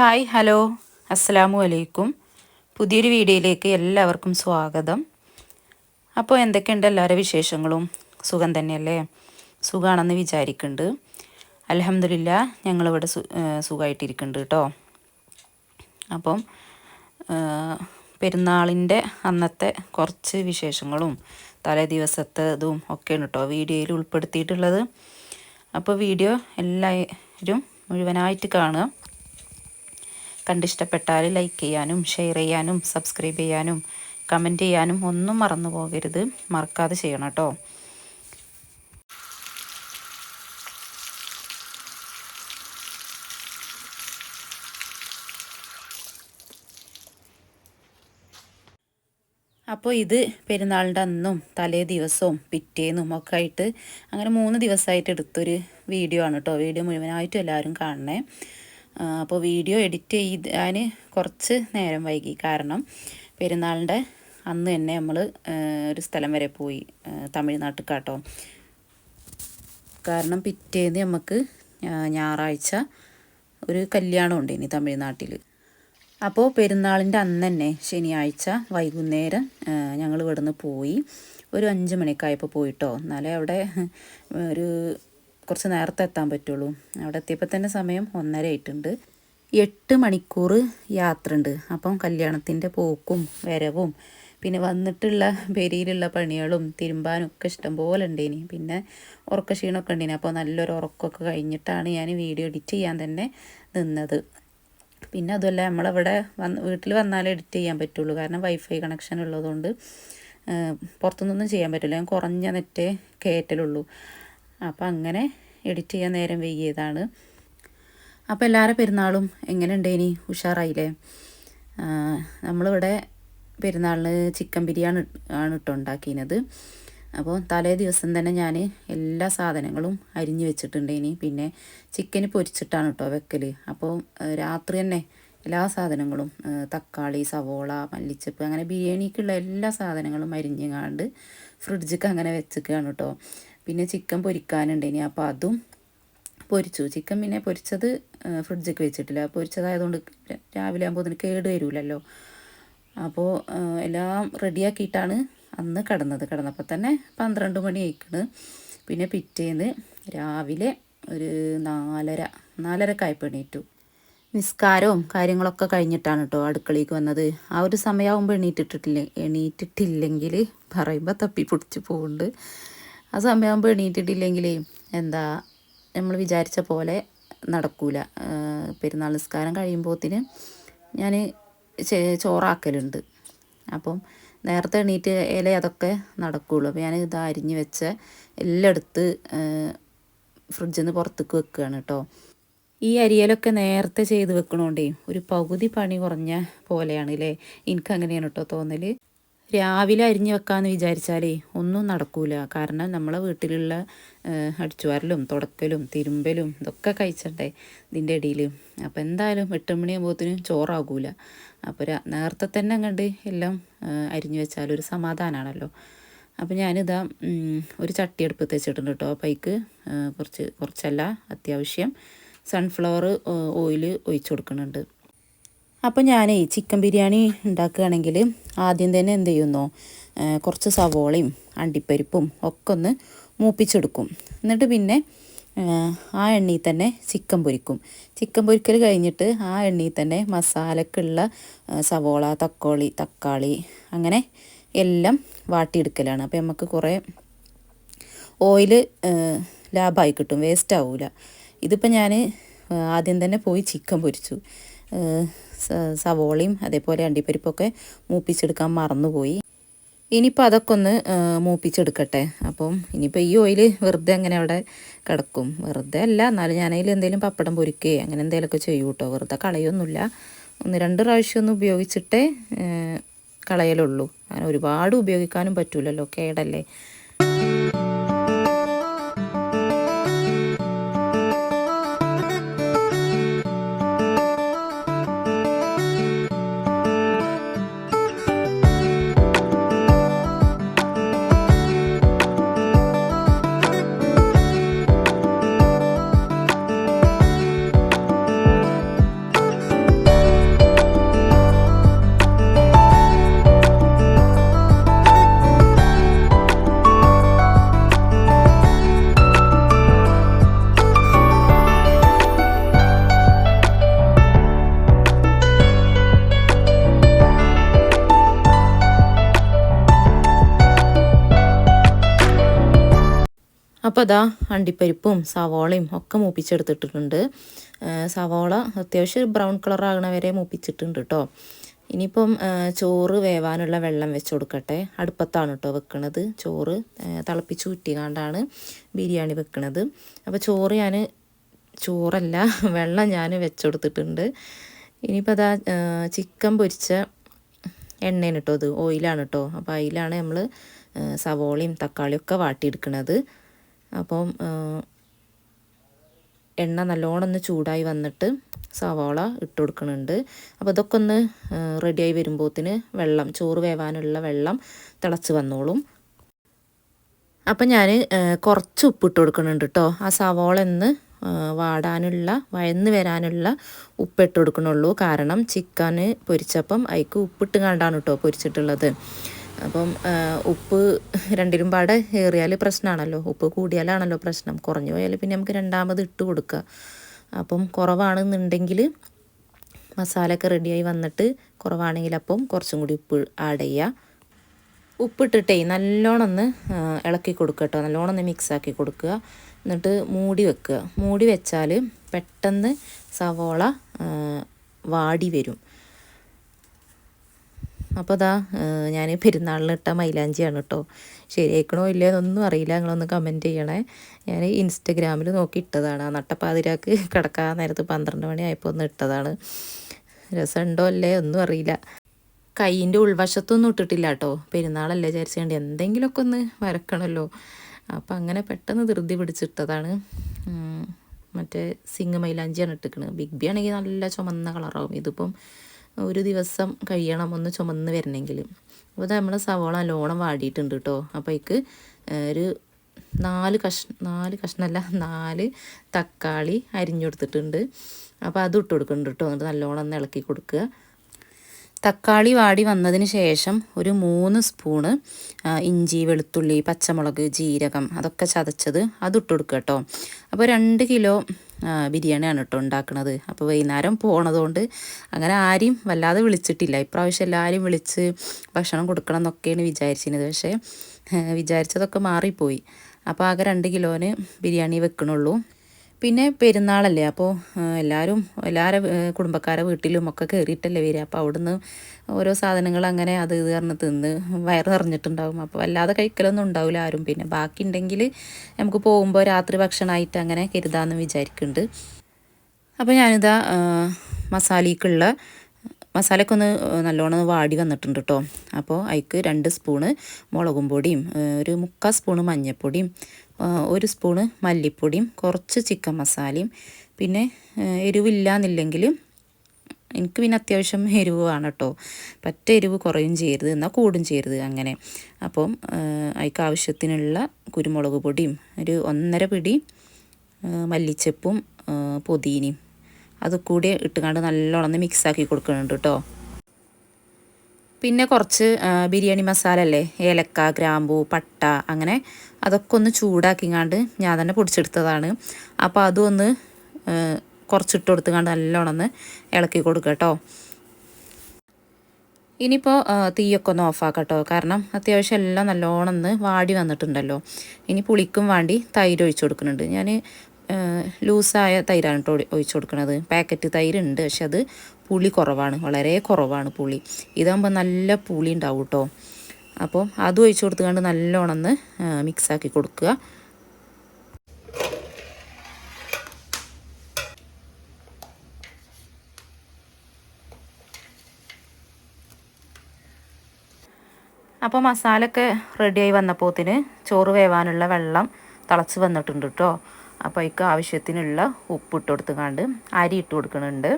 Hi hello. അസ്സലാമു അലൈക്കും. പുതിയൊരു വീഡിയോയിലേക്ക് എല്ലാവർക്കും സ്വാഗതം. അപ്പോൾ എന്തൊക്കെയുണ്ട് എല്ലാവരുടെ വിശേഷങ്ങളും? സുഖം തന്നെയല്ലേ? സുഖമാണെന്ന് വിചാരിക്കുന്നുണ്ട്. അലഹമില്ല ഞങ്ങളിവിടെ സുഖമായിട്ടിരിക്കുന്നുണ്ട് കേട്ടോ. അപ്പം പെരുന്നാളിന്റെ അന്നത്തെ കുറച്ച് വിശേഷങ്ങളും തലേ ദിവസത്തേതും ഒക്കെയാണ് കേട്ടോ വീഡിയോയിൽ ഉൾപ്പെടുത്തിയിട്ടുള്ളത്. അപ്പോൾ വീഡിയോ എല്ലാവരും മുഴുവനായിട്ട് കാണുക. കണ്ടിഷ്ടപ്പെട്ടാൽ ലൈക്ക് ചെയ്യാനും ഷെയർ ചെയ്യാനും സബ്സ്ക്രൈബ് ചെയ്യാനും കമന്റ് ചെയ്യാനും ഒന്നും മറന്നു പോകരുത്. മറക്കാതെ ചെയ്യണം കേട്ടോ. അപ്പോൾ ഇത് പെരുന്നാളിന്റെ അന്നും തലേ ദിവസവും പിറ്റേന്നും ഒക്കെ ആയിട്ട് അങ്ങനെ മൂന്ന് ദിവസമായിട്ട് എടുത്തൊരു വീഡിയോ ആണ് കേട്ടോ. വീഡിയോ മുഴുവനായിട്ടും എല്ലാവരും കാണണേ. അപ്പോൾ വീഡിയോ എഡിറ്റ് ചെയ്താൻ കുറച്ച് നേരം വൈകി. കാരണം പെരുന്നാളിന്റെ അന്ന് തന്നെ നമ്മൾ ഒരു സ്ഥലം വരെ പോയി തമിഴ്നാട്ടിൽ കാട്ടോ കാരണം പിറ്റേന്ന് നമുക്ക് ഞായറാഴ്ച ഒരു കല്യാണം ഉണ്ട് ഇനി തമിഴ്നാട്ടിൽ അപ്പോൾ പെരുന്നാളിന്റെ അന്ന് തന്നെ ശനിയാഴ്ച വൈകുന്നേരം ഞങ്ങൾ ഇവിടുന്ന് പോയി. ഒരു അഞ്ച് മണിക്കായപ്പോൾ പോയിട്ടോ. എന്നാലേ അവിടെ ഒരു കുറച്ച് നേരത്തെ എത്താൻ പറ്റുള്ളൂ. അവിടെ എത്തിയപ്പോൾ തന്നെ സമയം ഒന്നര ആയിട്ടുണ്ട്. എട്ട് മണിക്കൂർ യാത്ര ഉണ്ട് അപ്പം കല്യാണത്തിന്റെ പോക്കും വരവും പിന്നെ വന്നിട്ടുള്ള പെരിയിലുള്ള പണികളും തിരുമ്പാനും ഒക്കെ ഇഷ്ടം പോലെ ഉണ്ടേനി. പിന്നെ ഉറക്ക ക്ഷീണമൊക്കെ ഉണ്ടേനി. അപ്പോൾ നല്ലൊരു ഉറക്കമൊക്കെ കഴിഞ്ഞിട്ടാണ് ഞാൻ വീഡിയോ എഡിറ്റ് ചെയ്യാൻ തന്നെ നിന്നത്. പിന്നെ അതുമല്ല നമ്മളവിടെ വന്ന് വീട്ടിൽ വന്നാലേ എഡിറ്റ് ചെയ്യാൻ പറ്റുള്ളൂ. കാരണം വൈഫൈ കണക്ഷൻ ഉള്ളതുകൊണ്ട് പുറത്തുനിന്നൊന്നും ചെയ്യാൻ പറ്റില്ല. ഞാൻ കുറഞ്ഞ നെറ്റേ കയറ്റലുള്ളൂ. അപ്പം അങ്ങനെ എഡിറ്റ് ചെയ്യാൻ നേരം വൈകിയതാണ്. അപ്പോൾ എല്ലാവരും പെരുന്നാളും എങ്ങനെ ഉണ്ടേനി ഉഷാറായില്ലേ നമ്മളിവിടെ പെരുന്നാളിന് ചിക്കൻ ബിരിയാണി ആണ് ഇട്ടോ ഉണ്ടാക്കിയത് അപ്പോൾ തലേ ദിവസം തന്നെ ഞാൻ എല്ലാ സാധനങ്ങളും അരിഞ്ഞു വെച്ചിട്ടുണ്ടേനി. പിന്നെ ചിക്കൻ പൊരിച്ചിട്ടാണ് കേട്ടോ വെക്കൽ അപ്പോൾ രാത്രി തന്നെ എല്ലാ സാധനങ്ങളും തക്കാളി സവോള മല്ലിച്ചപ്പ് അങ്ങനെ ബിരിയാണിക്കുള്ള എല്ലാ സാധനങ്ങളും അരിഞ്ഞുകാണ്ട് ഫ്രിഡ്ജിക്ക് അങ്ങനെ വെച്ചിരിക്കുകയാണ് കേട്ടോ പിന്നെ ചിക്കൻ പൊരിക്കാനുണ്ട് ഇനി. അപ്പോൾ അതും പൊരിച്ചു. ചിക്കൻ പിന്നെ പൊരിച്ചത് ഫ്രിഡ്ജൊക്കെ വെച്ചിട്ടില്ല. പൊരിച്ചതായതുകൊണ്ട് രാവിലെ ആകുമ്പോൾ അതിന് കേട് വരില്ലല്ലോ അപ്പോൾ എല്ലാം റെഡിയാക്കിയിട്ടാണ് അന്ന് കിടന്നത്. കിടന്നപ്പോൾ തന്നെ പന്ത്രണ്ട് മണി ആയിക്കണ്. പിന്നെ പിറ്റേന്ന് രാവിലെ ഒരു നാലര നാലര കായ്പെണീറ്റു നിസ്കാരവും കാര്യങ്ങളൊക്കെ കഴിഞ്ഞിട്ടാണ് കേട്ടോ അടുക്കളയ്ക്ക് വന്നത്. ആ ഒരു സമയമാകുമ്പോൾ എണീറ്റിട്ടിട്ടില്ല എണീറ്റിട്ടില്ലെങ്കിൽ പറയുമ്പോൾ തപ്പി പിടിച്ച് പോകുന്നുണ്ട് ആ സമയമാകുമ്പോൾ എണീറ്റിട്ടില്ലെങ്കിലേ എന്താ നമ്മൾ വിചാരിച്ച പോലെ നടക്കൂല. പെരുന്നാൾ നിസ്കാരം കഴിയുമ്പോത്തിന് ഞാൻ ചോറാക്കലുണ്ട്. അപ്പം നേരത്തെ എണീറ്റ് ഇല അതൊക്കെ നടക്കുകയുള്ളൂ അപ്പോൾ ഞാൻ ഇത് അരിഞ്ഞ് വെച്ച എല്ലാം എടുത്ത് ഫ്രിഡ്ജിൽ നിന്ന് പുറത്തേക്ക് വെക്കുകയാണ് കേട്ടോ ഈ അരിയലൊക്കെ നേരത്തെ ചെയ്ത് വെക്കണോണ്ടേ ഒരു പകുതി പണി കുറഞ്ഞ പോലെയാണ് അല്ലേ എനിക്ക് അങ്ങനെയാണ് കേട്ടോ തോന്നൽ രാവിലെ അരിഞ്ഞു വെക്കാമെന്ന് വിചാരിച്ചാലേ ഒന്നും നടക്കൂല. കാരണം നമ്മളെ വീട്ടിലുള്ള അടിച്ചുവാരലും തുടക്കലും തിരുമ്പലും ഇതൊക്കെ കഴിച്ചണ്ടേ ഇതിന്റെ ഇടയിൽ അപ്പോൾ എന്തായാലും എട്ട് മണിയാകുമ്പോഴത്തേനും ചോറാകൂല. അപ്പോൾ നേരത്തെ തന്നെ അങ്ങോട്ട് എല്ലാം അരിഞ്ഞു വെച്ചാലൊരു സമാധാനമാണല്ലോ അപ്പോൾ ഞാനിതാ ഒരു ചട്ടി അടുപ്പത്ത് വെച്ചിട്ടുണ്ട് കേട്ടോ അപ്പോൾ അതിക്ക് കുറച്ച് കുറച്ചല്ല അത്യാവശ്യം സൺഫ്ലവർ ഓയിൽ ഒഴിച്ചു കൊടുക്കുന്നുണ്ട്. അപ്പോൾ ഞാനേ ചിക്കൻ ബിരിയാണി ഉണ്ടാക്കുകയാണെങ്കിൽ ആദ്യം തന്നെ എന്ത് ചെയ്യുന്നോ കുറച്ച് സവോളയും അണ്ടിപ്പരിപ്പും ഒക്കെ ഒന്ന് മൂപ്പിച്ചെടുക്കും. എന്നിട്ട് പിന്നെ ആ എണ്ണയിൽ തന്നെ ചിക്കൻ പൊരിക്കും. ചിക്കൻ പൊരിക്കൽ കഴിഞ്ഞിട്ട് ആ എണ്ണയിൽ തന്നെ മസാലക്കുള്ള സവോള തക്കോളി തക്കാളി അങ്ങനെ എല്ലാം വാട്ടിയെടുക്കലാണ്. അപ്പോൾ നമുക്ക് കുറേ ഓയിൽ ലാഭമായി കിട്ടും. വേസ്റ്റ് ആവില്ല ഇതിപ്പോൾ ഞാൻ ആദ്യം തന്നെ പോയി ചിക്കൻ പൊരിച്ചു. സവോളയും അതേപോലെ അണ്ടിപ്പരിപ്പൊക്കെ മൂപ്പിച്ചെടുക്കാൻ മറന്നുപോയി. ഇനിയിപ്പോൾ അതൊക്കെ ഒന്ന് മൂപ്പിച്ചെടുക്കട്ടെ. അപ്പം ഇനിയിപ്പോൾ ഈ ഓയിൽ വെറുതെ അങ്ങനെ അവിടെ കിടക്കും. വെറുതെ അല്ല എന്നാലും ഞാനതിൽ എന്തെങ്കിലും പപ്പടം പൊരിക്കുകയോ അങ്ങനെ എന്തെങ്കിലുമൊക്കെ ചെയ്യൂ കേട്ടോ വെറുതെ കളയൊന്നുമില്ല. ഒന്ന് രണ്ട് പ്രാവശ്യം ഒന്ന് ഉപയോഗിച്ചിട്ടേ കളയലുള്ളൂ. അങ്ങനെ ഒരുപാട് ഉപയോഗിക്കാനും പറ്റൂലല്ലോ കേടല്ലേ? ഇനിയിപ്പോൾ അതാ അണ്ടിപ്പരിപ്പും സവോളയും ഒക്കെ മൂപ്പിച്ചെടുത്തിട്ടുണ്ട് സവോള അത്യാവശ്യം ബ്രൗൺ കളർ ആകണ വരെ മൂപ്പിച്ചിട്ടുണ്ട് കേട്ടോ ഇനിയിപ്പം ചോറ് വേവാനുള്ള വെള്ളം വെച്ച് കൊടുക്കട്ടെ. അടുപ്പത്താണ് കേട്ടോ വെക്കണത്. ചോറ് തിളപ്പിച്ച് കുറ്റിക്കാണ്ടാണ് ബിരിയാണി വെക്കണത്. അപ്പോൾ ചോറ് ഞാൻ ചോറല്ല വെള്ളം ഞാൻ വെച്ചുകൊടുത്തിട്ടുണ്ട് ഇനിയിപ്പോൾ അതാ ചിക്കൻ പൊരിച്ച എണ്ണയാണ് അത് ഓയിലാണ് കേട്ടോ അപ്പോൾ അതിലാണ് നമ്മൾ സവോളയും തക്കാളിയും ഒക്കെ വാട്ടിയെടുക്കുന്നത് അപ്പം എണ്ണ നല്ലോണം ഒന്ന് ചൂടായി വന്നിട്ട് സവാള ഇട്ട് കൊടുക്കുന്നുണ്ട് അപ്പോൾ ഇതൊക്കെ ഒന്ന് റെഡിയായി വരുമ്പോഴത്തിന് വെള്ളം ചോറ് വേവാനുള്ള വെള്ളം തിളച്ച് വന്നോളും. അപ്പം ഞാൻ കുറച്ച് ഉപ്പിട്ട് കൊടുക്കുന്നുണ്ട് കേട്ടോ ആ സവാള ഒന്ന് വാടാനുള്ള വഴന്ന് വരാനുള്ള ഉപ്പ് ഉപ്പിട്ട് കൊടുക്കണുള്ളൂ. കാരണം ചിക്കന് പൊരിച്ചപ്പം അതിക്ക് ഉപ്പിട്ട് കണ്ടാണ് കേട്ടോ പൊരിച്ചിട്ടുള്ളത്. അപ്പം ഉപ്പ് രണ്ടിലും പാടെ ഏറിയാൽ പ്രശ്നമാണല്ലോ ഉപ്പ് കൂടിയാലാണല്ലോ പ്രശ്നം. കുറഞ്ഞു പോയാൽ പിന്നെ നമുക്ക് രണ്ടാമത് ഇട്ട് കൊടുക്കുക അപ്പം കുറവാണെന്നുണ്ടെങ്കിൽ മസാലയൊക്കെ റെഡിയായി വന്നിട്ട് കുറവാണെങ്കിൽ അപ്പം കുറച്ചും കൂടി ഉപ്പ് ആഡ് ചെയ്യുക ഉപ്പിട്ടിട്ടേ നല്ലോണം ഒന്ന് ഇളക്കി കൊടുക്കുക കേട്ടോ നല്ലോണം ഒന്ന് മിക്സാക്കി കൊടുക്കുക എന്നിട്ട് മൂടി വെക്കുക മൂടി വെച്ചാൽ പെട്ടെന്ന് സവോള വാടി വരും. അപ്പോൾ അതാ ഞാൻ പെരുന്നാളിനിട്ട മൈലാഞ്ചിയാണ് കേട്ടോ ശരിയായിക്കണോ ഇല്ലേ എന്നൊന്നും അറിയില്ല. നിങ്ങളൊന്ന് കമന്റ് ചെയ്യണേ. ഞാൻ ഇൻസ്റ്റഗ്രാമിൽ നോക്കി ഇട്ടതാണ്. ആ നട്ടപ്പാതിരാക്ക് കിടക്കാൻ നേരത്ത് പന്ത്രണ്ട് മണി ആയപ്പോൾ ഒന്ന് ഇട്ടതാണ്. രസമുണ്ടോ അല്ലേ ഒന്നും അറിയില്ല. കൈയിന്റെ ഉൾവശത്തൊന്നും ഇട്ടിട്ടില്ല കേട്ടോ പെരുന്നാളല്ലേ വിചാരിച്ചുകൊണ്ട് എന്തെങ്കിലുമൊക്കെ ഒന്ന് വരക്കണമല്ലോ അപ്പം അങ്ങനെ പെട്ടെന്ന് ധൃതി പിടിച്ചിട്ടതാണ് മറ്റേ സിംഗ് മൈലാഞ്ചിയാണ് ഇട്ടിക്കണത് ബിഗ് ബി ആണെങ്കിൽ നല്ല ചുമന്ന കളറാവും. ഇതിപ്പം ഒരു ദിവസം കഴിയണം ഒന്ന് ചുമന്ന് വരണമെങ്കിൽ. അപ്പോൾ നമ്മൾ സവോള നല്ലോണം വാടിയിട്ടുണ്ട് കേട്ടോ. അപ്പോൾ എനിക്ക് ഒരു നാല് കഷ് നാല് കഷ്ണമല്ല നാല് തക്കാളി അരിഞ്ഞു കൊടുത്തിട്ടുണ്ട്. അപ്പോൾ അത് ഇട്ട് കൊടുക്കുന്നുണ്ട് കേട്ടോ. എന്നിട്ട് നല്ലോണം ഒന്ന് ഇളക്കി കൊടുക്കുക. തക്കാളി വാടി വന്നതിന് ശേഷം ഒരു മൂന്ന് സ്പൂണ് ഇഞ്ചി വെളുത്തുള്ളി പച്ചമുളക് ജീരകം അതൊക്കെ ചതച്ചത് അത് ഇട്ട് കൊടുക്കുക കേട്ടോ. അപ്പോൾ രണ്ട് കിലോ ബിരിയാണിയാണ് കേട്ടോ ഉണ്ടാക്കുന്നത് അപ്പോൾ വൈകുന്നേരം പോണതുകൊണ്ട് അങ്ങനെ ആരെയും വല്ലാതെ വിളിച്ചിട്ടില്ല. ഇപ്രാവശ്യം എല്ലാവരും വിളിച്ച് ഭക്ഷണം കൊടുക്കണം എന്നൊക്കെയാണ് വിചാരിച്ചിരുന്നത്. പക്ഷേ വിചാരിച്ചതൊക്കെ മാറിപ്പോയി. അപ്പോൾ ആകെ രണ്ട് കിലോന് ബിരിയാണി വെക്കണുള്ളൂ. പിന്നെ പെരുന്നാളല്ലേ? അപ്പോൾ എല്ലാവരും എല്ലാവരും കുടുംബക്കാരെ വീട്ടിലും ഒക്കെ കയറിയിട്ടല്ലേ വരിക. അപ്പോൾ അവിടുന്ന് ഓരോ സാധനങ്ങൾ അങ്ങനെ അത് ഇത് പറഞ്ഞ് തിന്ന് വയറ് നിറഞ്ഞിട്ടുണ്ടാകും അപ്പോൾ വല്ലാതെ കഴിക്കലൊന്നും ഉണ്ടാവില്ല ആരും. പിന്നെ ബാക്കി ഉണ്ടെങ്കിൽ നമുക്ക് പോകുമ്പോൾ രാത്രി ഭക്ഷണമായിട്ട് അങ്ങനെ കരുതാമെന്ന് വിചാരിക്കുന്നുണ്ട് അപ്പോൾ ഞാനിതാ മസാലയ്ക്കുള്ള മസാലയൊക്കെ ഒന്ന് നല്ലോണം വാടി വന്നിട്ടുണ്ട് കേട്ടോ അപ്പോൾ അതിക്ക് രണ്ട് സ്പൂണ് മുളകും പൊടിയും ഒരു മുക്കാൽ സ്പൂണ് മഞ്ഞൾപ്പൊടിയും ഒരു സ്പൂണ് മല്ലിപ്പൊടിയും കുറച്ച് ചിക്കൻ മസാലയും പിന്നെ എരിവില്ലാന്നില്ലെങ്കിൽ എനിക്ക് പിന്നെ അത്യാവശ്യം എരിവ് വേണം കേട്ടോ. പറ്റ എരിവ് കുറയും ചെയ്യരുത് എന്നാൽ കൂടും ചെയ്യരുത് അങ്ങനെ. അപ്പം അതിക്ക് ആവശ്യത്തിനുള്ള കുരുമുളക് പൊടിയും ഒരു ഒന്നര പിടി മല്ലിച്ചപ്പും പൊതീനയും അത് കൂടി ഇട്ടുകൊണ്ട് നല്ലോണം മിക്സാക്കി കൊടുക്കുന്നുണ്ട് കേട്ടോ. പിന്നെ കുറച്ച് ബിരിയാണി മസാല അല്ലേ ഏലക്ക ഗ്രാമ്പൂ പട്ട അങ്ങനെ അതൊക്കെ ഒന്ന് ചൂടാക്കിങ്ങാണ്ട് ഞാൻ തന്നെ പൊടിച്ചെടുത്തതാണ്. അപ്പോൾ അതും കുറച്ചിട്ട് കൊടുത്തുകൊണ്ട് നല്ലോണം ഒന്ന് ഇളക്കി കൊടുക്കുക കേട്ടോ. ഇനിയിപ്പോൾ തീയൊക്കെ ഒന്ന് ഓഫാക്കാം കേട്ടോ. കാരണം അത്യാവശ്യം എല്ലാം നല്ലോണം ഒന്ന് വാടി വന്നിട്ടുണ്ടല്ലോ. ഇനി പുളിക്കും വേണ്ടി തൈര് ഒഴിച്ചു കൊടുക്കുന്നുണ്ട്. ഞാൻ ലൂസായ തൈരാണ് കേട്ടോ ഒഴിച്ചു കൊടുക്കുന്നത് പാക്കറ്റ് തൈരുണ്ട്. പക്ഷെ അത് പുളി കുറവാണ്. വളരെ കുറവാണ് പുളി. ഇതാകുമ്പോൾ നല്ല പുളി ഉണ്ടാവും കേട്ടോ. അപ്പോൾ അതും ഒഴിച്ചു കൊടുത്തുകൊണ്ട് നല്ലോണം ഒന്ന് മിക്സാക്കി കൊടുക്കുക. അപ്പോൾ മസാലയൊക്കെ റെഡിയായി വന്നപ്പോത്തിന് ചോറ് വേവാനുള്ള വെള്ളം തിളച്ച് വന്നിട്ടുണ്ട് കേട്ടോ അപ്പോൾ അതിക്ക് ആവശ്യത്തിനുള്ള ഉപ്പ് ഇട്ട് കൊടുത്തുകൊണ്ട് അരി ഇട്ട് കൊടുക്കുന്നുണ്ട്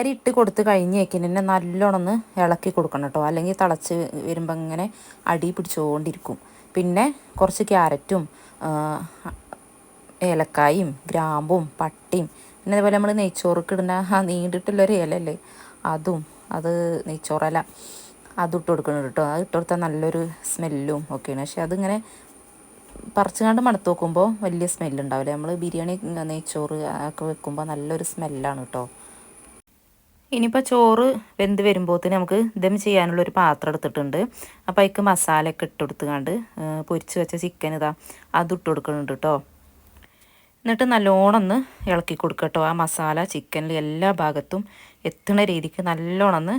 അരി ഇട്ട് കൊടുത്ത് കഴിഞ്ഞേക്കിന് നല്ലോണം ഒന്ന് ഇളക്കി കൊടുക്കണം കേട്ടോ. അല്ലെങ്കിൽ തിളച്ച് വരുമ്പോൾ ഇങ്ങനെ അടി പിടിച്ചുകൊണ്ടിരിക്കും പിന്നെ കുറച്ച് ക്യാരറ്റും ഏലക്കായും ഗ്രാമ്പും പട്ടിയും പിന്നെ അതുപോലെ നമ്മൾ നെയ്ച്ചോർക്ക് ഇടുന്ന ആ നീണ്ടിട്ടുള്ളൊരു ഇലല്ലേ അതും അത് നെയ്ച്ചോറല അത് ഇട്ട് കൊടുക്കണം കേട്ടോ. അത് ഇട്ട് കൊടുത്താൽ നല്ലൊരു സ്മെല്ലും ഒക്കെയാണ്. പക്ഷെ അതിങ്ങനെ പറിച്ചുകൊണ്ട് മണത്ത് നോക്കുമ്പോൾ വലിയ സ്മെല്ലുണ്ടാവില്ല നമ്മൾ ബിരിയാണി നെയ്ച്ചോറ് ഒക്കെ വെക്കുമ്പോൾ നല്ലൊരു സ്മെല്ലാണ് കേട്ടോ. ഇനിയിപ്പോൾ ചോറ് വെന്ത് വരുമ്പോഴത്തേന് നമുക്ക് ദം ചെയ്യാനുള്ള ഒരു പാത്രം എടുത്തിട്ടുണ്ട്. അപ്പോൾ അതിക്ക് മസാലയൊക്കെ ഇട്ട് കൊടുത്തുകൊണ്ട് പൊരിച്ച് വെച്ച ചിക്കൻ ഇതാ അത് ഇട്ട് കൊടുക്കുന്നുണ്ട് കേട്ടോ എന്നിട്ട് നല്ലോണം ഒന്ന് ഇളക്കി കൊടുക്കുക കേട്ടോ ആ മസാല ചിക്കനിൽ എല്ലാ ഭാഗത്തും എത്തുന്ന രീതിക്ക് നല്ലോണം ഒന്ന്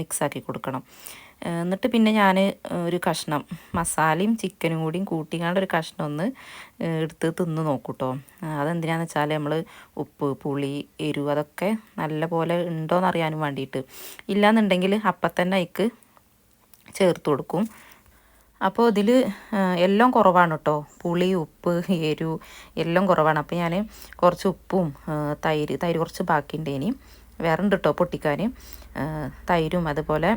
മിക്സാക്കി കൊടുക്കണം. എന്നിട്ട് പിന്നെ ഞാൻ ഒരു കഷ്ണം മസാലയും ചിക്കനും കൂടിയും കൂട്ടിക്കാണ്ട് ഒരു കഷ്ണം ഒന്ന് എടുത്ത് തിന്ന് നോക്കൂട്ടോ. അതെന്തിനാന്ന് വെച്ചാൽ നമ്മൾ ഉപ്പ് പുളി എരിവ് അതൊക്കെ നല്ല പോലെ ഉണ്ടോയെന്ന് അറിയാനും വേണ്ടിയിട്ട് ഇല്ലയെന്നുണ്ടെങ്കിൽ അപ്പം തന്നെ അതിക്ക് ചേർത്ത് കൊടുക്കും. അപ്പോൾ ഇതിൽ എല്ലാം കുറവാണ് കേട്ടോ പുളി ഉപ്പ് എരു എല്ലാം കുറവാണ്. അപ്പോൾ ഞാൻ കുറച്ച് ഉപ്പും തൈര് തൈര് കുറച്ച് ബാക്കിയുണ്ട് ഇനി വേറെ ഉണ്ട് കേട്ടോ പൊട്ടിക്കാൻ തൈരും അതുപോലെ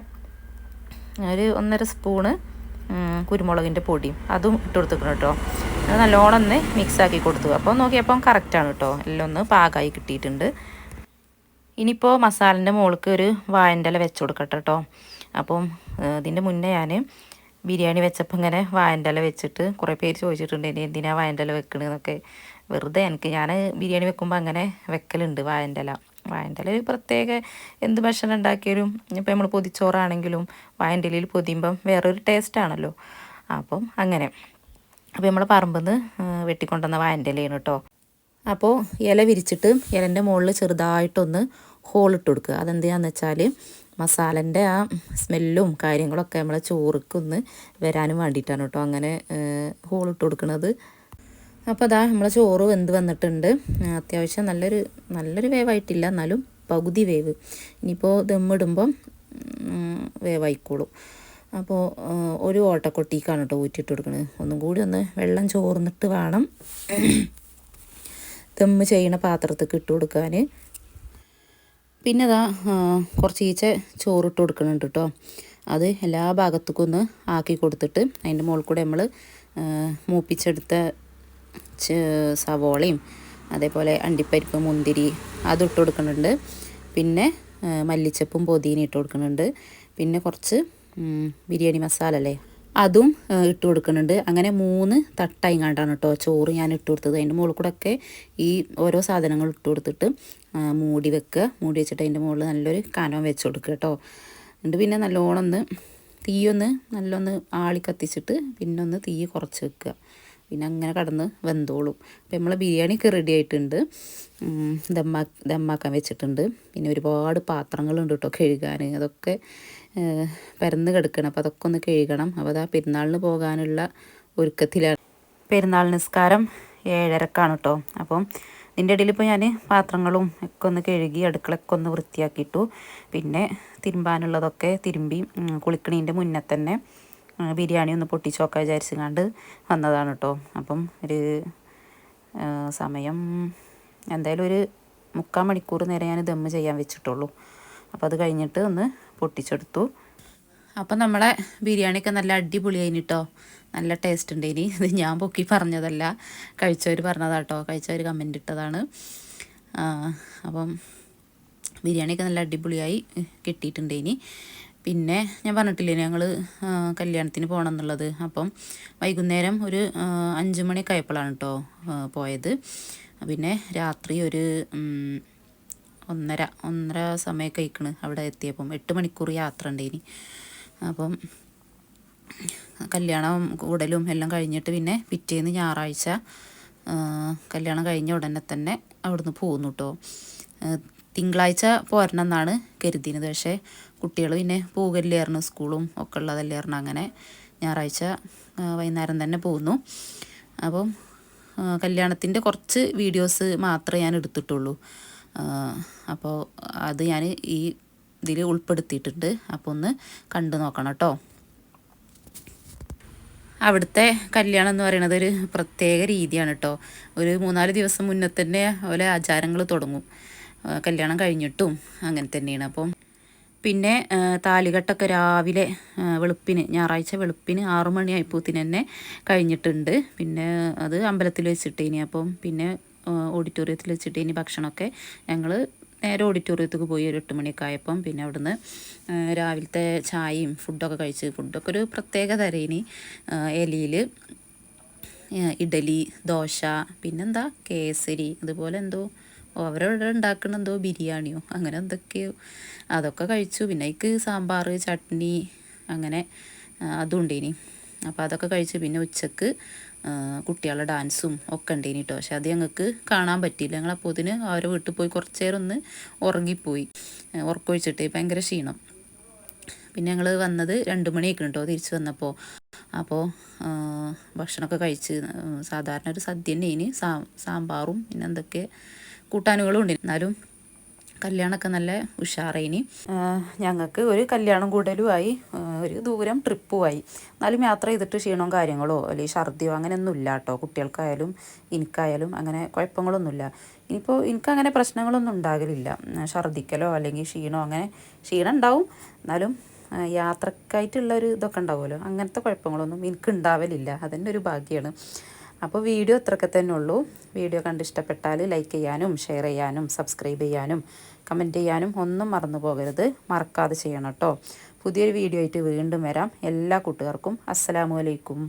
ഒരു ഒന്നര സ്പൂണ് കുരുമുളകിന്റെ പൊടിയും. അതും ഇട്ട് കൊടുത്തിക്കണം കേട്ടോ. അത് നല്ലോണം ഒന്ന് മിക്സാക്കി കൊടുത്തു. അപ്പോൾ നോക്കിയപ്പം കറക്റ്റാണ് കേട്ടോ. എല്ലാം ഒന്ന് പാകമായി കിട്ടിയിട്ടുണ്ട്. ഇനിയിപ്പോൾ മസാലന്റെ മുകൾക്ക് ഒരു വായന്റെ ഇല വെച്ച് കൊടുക്കട്ടെ കേട്ടോ. അപ്പം ഇതിന്റെ മുന്നേ ഞാൻ ബിരിയാണി വെച്ചപ്പോൾ ഇങ്ങനെ വായന്റെ ഇല വെച്ചിട്ട് കുറേ പേര് ചോദിച്ചിട്ടുണ്ട് ഇനി എന്തിനാണ് വായന്റെ ഇല വെക്കണമെന്നൊക്കെ വെറുതെ എനിക്ക് ഞാൻ ബിരിയാണി വെക്കുമ്പോൾ അങ്ങനെ വെക്കലുണ്ട് വായന്റെ ഇല. വായന്റെ പ്രത്യേക എന്ത് ഭക്ഷണം ഉണ്ടാക്കിയാലും ഇപ്പോൾ നമ്മൾ പൊതിച്ചോറാണെങ്കിലും വായന്റെ ഇലയിൽ പൊതിയുമ്പം വേറൊരു ടേസ്റ്റാണല്ലോ അപ്പം അങ്ങനെ. അപ്പോൾ നമ്മൾ പറമ്പിൽ നിന്ന് വെട്ടിക്കൊണ്ടുവന്ന വായന്റെ ഇലയാണ് കേട്ടോ അപ്പോൾ ഇല വിരിച്ചിട്ട് ഇലന്റെ മുകളിൽ ചെറുതായിട്ടൊന്ന് ഹോളിട്ട് കൊടുക്കുക. അതെന്തിനാന്ന് വെച്ചാൽ മസാലന്റെ ആ സ്മെല്ലും കാര്യങ്ങളൊക്കെ നമ്മളെ ചോറിക്കൊന്ന് വരാനും വേണ്ടിയിട്ടാണ് കേട്ടോ അങ്ങനെ ഹോളിട്ട് കൊടുക്കുന്നത് അപ്പോൾ അതാ നമ്മളെ ചോറ് വെന്ത് വന്നിട്ടുണ്ട്. അത്യാവശ്യം നല്ലൊരു നല്ലൊരു വേവായിട്ടില്ല. എന്നാലും പകുതി വേവ്. ഇനിയിപ്പോൾ ദമ്മിടുമ്പം വേവായിക്കോളും. അപ്പോൾ ഒരു ഓട്ടക്കൊട്ടിക്കാണ് കേട്ടോ ഊറ്റിട്ട് കൊടുക്കുന്നത് ഒന്നും കൂടി ഒന്ന് വെള്ളം ചോർന്നിട്ട് വേണം. ദമ്മ് ചെയ്യണ പാത്രത്തേക്ക് ഇട്ട് കൊടുക്കാൻ പിന്നെ അതാ കുറച്ച് ഈച്ച ചോറിട്ട് കൊടുക്കുന്നുണ്ട് കേട്ടോ. അത് എല്ലാ ഭാഗത്തേക്കും ഒന്ന് ആക്കി കൊടുത്തിട്ട് അതിന്റെ മുകളിൽ കൂടെ നമ്മൾ മൂപ്പിച്ചെടുത്ത സവോളയും അതേപോലെ അണ്ടിപ്പരിപ്പ് മുന്തിരി അതിട്ട് കൊടുക്കുന്നുണ്ട്. പിന്നെ മല്ലിച്ചപ്പും പൊതിന ഇട്ട് കൊടുക്കുന്നുണ്ട്. പിന്നെ കുറച്ച് ബിരിയാണി മസാല അല്ലേ? അതും ഇട്ട് കൊടുക്കുന്നുണ്ട്. അങ്ങനെ മൂന്ന് തട്ടായി കണ്ടാണ് കേട്ടോ ചോറ് ഞാൻ ഇട്ട് കൊടുത്തത്. അതിന്റെ മുകളിൽ കൂടെ ഒക്കെ ഈ ഓരോ സാധനങ്ങൾ ഇട്ട് കൊടുത്തിട്ട് മൂടി വെക്കുക. മൂടി വെച്ചിട്ട് അതിന്റെ മുകളിൽ നല്ലൊരു കനം വെച്ച് കൊടുക്കുക കേട്ടോ എന്നിട്ട് പിന്നെ നല്ലോണം ഒന്ന് തീയൊന്ന് നല്ലൊന്ന് ആളി കത്തിച്ചിട്ട് പിന്നെ ഒന്ന് തീ കുറച്ച് വെക്കുക. പിന്നെ അങ്ങനെ കടന്ന് വെന്തോളും. അപ്പോൾ നമ്മൾ ബിരിയാണിയൊക്കെ റെഡി ആയിട്ടുണ്ട്. ദമ്മാ ദമ്മാക്കാൻ വെച്ചിട്ടുണ്ട്. പിന്നെ ഒരുപാട് പാത്രങ്ങളുണ്ട് കേട്ടോ കഴുകാൻ. അതൊക്കെ പരന്ന് കിടക്കണം. അപ്പോൾ അതൊക്കെ ഒന്ന് കഴുകണം. അപ്പോൾ അതാ പെരുന്നാളിന് പോകാനുള്ള ഒരുക്കത്തിലാണ്. പെരുന്നാൾ നിസ്കാരം ഏഴരക്കാണ് കേട്ടോ അപ്പം ഇതിന്റെ ഇടയിൽ ഇപ്പോൾ ഞാൻ പാത്രങ്ങളും ഒക്കെ ഒന്ന് കഴുകി അടുക്കളൊക്കെ ഒന്ന് വൃത്തിയാക്കിയിട്ടു. പിന്നെ തിരുമ്പാനുള്ളതൊക്കെ തിരുമ്പി കുളിക്കണീന്റെ മുന്നേ തന്നെ ബിരിയാണി ഒന്ന് പൊട്ടിച്ചോക്കാൻ വിചാരിച്ചങ്ങാണ്ട് വന്നതാണ് കേട്ടോ അപ്പം ഒരു സമയം എന്തായാലും ഒരു മുക്കാൽ മണിക്കൂർ നേരെ ഞാൻ ദമ്മ് ചെയ്യാൻ വെച്ചിട്ടുള്ളൂ. അപ്പോൾ അത് കഴിഞ്ഞിട്ട് ഒന്ന് പൊട്ടിച്ചെടുത്തു. അപ്പം നമ്മളെ ബിരിയാണിയൊക്കെ നല്ല അടിപൊളി കേട്ടോ നല്ല ടേസ്റ്റ് ഉണ്ട് ഇനി ഇത് ഞാൻ പൊക്കി പറഞ്ഞതല്ല. കഴിച്ചവർ പറഞ്ഞതാട്ടോ കഴിച്ചവർ കമന്റ് ഇട്ടതാണ്. അപ്പം ബിരിയാണിയൊക്കെ നല്ല അടിപൊളിയായി കിട്ടിയിട്ടുണ്ട് ഇനി പിന്നെ ഞാൻ പറഞ്ഞിട്ടില്ലേ ഞങ്ങൾ കല്യാണത്തിന് പോകണം എന്നുള്ളത്. അപ്പം വൈകുന്നേരം ഒരു അഞ്ച് മണിയൊക്കെ ആയപ്പോഴാണ് കേട്ടോ പോയത്. പിന്നെ രാത്രി ഒരു ഒന്നര ഒന്നര സമയമൊക്കെ കഴിക്കണ് അവിടെ എത്തിയപ്പം. എട്ട് മണിക്കൂർ യാത്ര ഉണ്ട് ഇനി അപ്പം കല്യാണം കൂടലും എല്ലാം കഴിഞ്ഞിട്ട് പിന്നെ പിറ്റേന്ന് ഞായറാഴ്ച കല്യാണം കഴിഞ്ഞ ഉടനെ തന്നെ അവിടുന്ന് പോകുന്നു കേട്ടോ തിങ്കളാഴ്ച പോരണം എന്നാണ് കരുതിയത് പക്ഷേ കുട്ടികൾ പിന്നെ പോകല്ലായിരുന്നു സ്കൂളും ഒക്കെ ഉള്ളതല്ലായിരുന്നു അങ്ങനെ ഞായറാഴ്ച വൈകുന്നേരം തന്നെ പോകുന്നു. അപ്പം കല്യാണത്തിന്റെ കുറച്ച് വീഡിയോസ് മാത്രമേ ഞാൻ എടുത്തിട്ടുള്ളൂ. അപ്പോൾ അത് ഞാൻ ഈ ഇതിൽ ഉൾപ്പെടുത്തിയിട്ടുണ്ട്. അപ്പോൾ ഒന്ന് കണ്ടു നോക്കണം കേട്ടോ. അവിടുത്തെ കല്യാണം എന്ന് പറയുന്നത് ഒരു പ്രത്യേക രീതിയാണ് കേട്ടോ. ഒരു മൂന്നാൽ ദിവസം മുന്നേ തന്നെ ഓരോ ആചാരങ്ങൾ തുടങ്ങും. കല്യാണം കഴിഞ്ഞിട്ടും അങ്ങനെ തന്നെയാണ്. അപ്പം പിന്നെ താലികെട്ടൊക്കെ രാവിലെ വെളുപ്പിന് ഞായറാഴ്ച വെളുപ്പിന് ആറു മണിയായപ്പോത്തിന് തന്നെ കഴിഞ്ഞിട്ടുണ്ട്. പിന്നെ അത് അമ്പലത്തിൽ വെച്ചിട്ടേനി. അപ്പം പിന്നെ ഓഡിറ്റോറിയത്തിൽ വെച്ചിട്ട് ഇനി ഭക്ഷണമൊക്കെ. ഞങ്ങൾ നേരെ ഓഡിറ്റോറിയത്തേക്ക് പോയി ഒരു എട്ട് മണിയൊക്കെ ആയപ്പം പിന്നെ അവിടുന്ന് രാവിലത്തെ ചായയും ഫുഡൊക്കെ കഴിച്ച് ഫുഡൊക്കെ ഒരു പ്രത്യേക തരയിനി എലിയിൽ ഇഡലി ദോശ പിന്നെന്താ? കേസരി അതുപോലെ എന്തോ അവരവിടെ ഉണ്ടാക്കുന്ന എന്തോ ബിരിയാണിയോ അങ്ങനെ എന്തൊക്കെയോ. അതൊക്കെ കഴിച്ചു. പിന്നെ എനിക്ക് സാമ്പാർ ചട്നി അങ്ങനെ ആ, അതും ഉണ്ടേനി അപ്പോൾ അതൊക്കെ കഴിച്ചു. പിന്നെ ഉച്ചയ്ക്ക് കുട്ടികളുടെ ഡാൻസും ഒക്കെ ഉണ്ടേനി കേട്ടോ പക്ഷെ അത് ഞങ്ങൾക്ക് കാണാൻ പറ്റിയില്ല. ഞങ്ങൾ അപ്പോൾ ഇതിന് അവരെ വീട്ടിൽ പോയി കുറച്ച് നേരം ഒന്ന് ഉറങ്ങിപ്പോയി ഉറക്കൊഴിച്ചിട്ട് ഭയങ്കര ക്ഷീണം. പിന്നെ ഞങ്ങൾ വന്നത് രണ്ട് മണിയൊക്കെ കേട്ടോ തിരിച്ച് വന്നപ്പോൾ അപ്പോൾ ഭക്ഷണമൊക്കെ കഴിച്ച് സാധാരണ ഒരു സദ്യ സാ സാമ്പാറും പിന്നെ എന്തൊക്കെ കൂട്ടാനുകളും ഉണ്ട്. എന്നാലും കല്യാണമൊക്കെ നല്ല ഉഷാറേനി ഞങ്ങൾക്ക് ഒരു കല്യാണം കൂടലുമായി ഒരു ദൂരം ട്രിപ്പുമായി. എന്നാലും യാത്ര ചെയ്തിട്ട് ക്ഷീണവും കാര്യങ്ങളോ അല്ലെങ്കിൽ ഛർദിയോ അങ്ങനെയൊന്നും ഇല്ല കേട്ടോ. കുട്ടികൾക്കായാലും എനിക്കായാലും അങ്ങനെ കുഴപ്പങ്ങളൊന്നുമില്ല. ഇനിയിപ്പോൾ എനിക്കങ്ങനെ പ്രശ്നങ്ങളൊന്നും ഉണ്ടാകലില്ല. ഛർദിക്കലോ അല്ലെങ്കിൽ ക്ഷീണോ അങ്ങനെ ക്ഷീണം ഉണ്ടാവും. എന്നാലും യാത്രക്കായിട്ടുള്ള ഒരു ഇതൊക്കെ ഉണ്ടാവുമല്ലോ. അങ്ങനത്തെ കുഴപ്പങ്ങളൊന്നും എനിക്ക് ഉണ്ടാവലില്ല അതന്നെ ഒരു ഭാഗ്യമാണ് അപ്പോൾ വീഡിയോ ഇത്രയൊക്കെ തന്നെ ഉള്ളൂ. വീഡിയോ കണ്ട് ഇഷ്ടപ്പെട്ടാൽ ലൈക്ക് ചെയ്യാനും ഷെയർ ചെയ്യാനും സബ്സ്ക്രൈബ് ചെയ്യാനും കമന്റ് ചെയ്യാനും ഒന്നും മറന്നു പോകരുത്. മറക്കാതെ ചെയ്യണം കേട്ടോ. പുതിയൊരു വീഡിയോ ആയിട്ട് വീണ്ടും വരാം. എല്ലാ കൂട്ടുകാർക്കും അസ്സലാമു അലൈക്കും.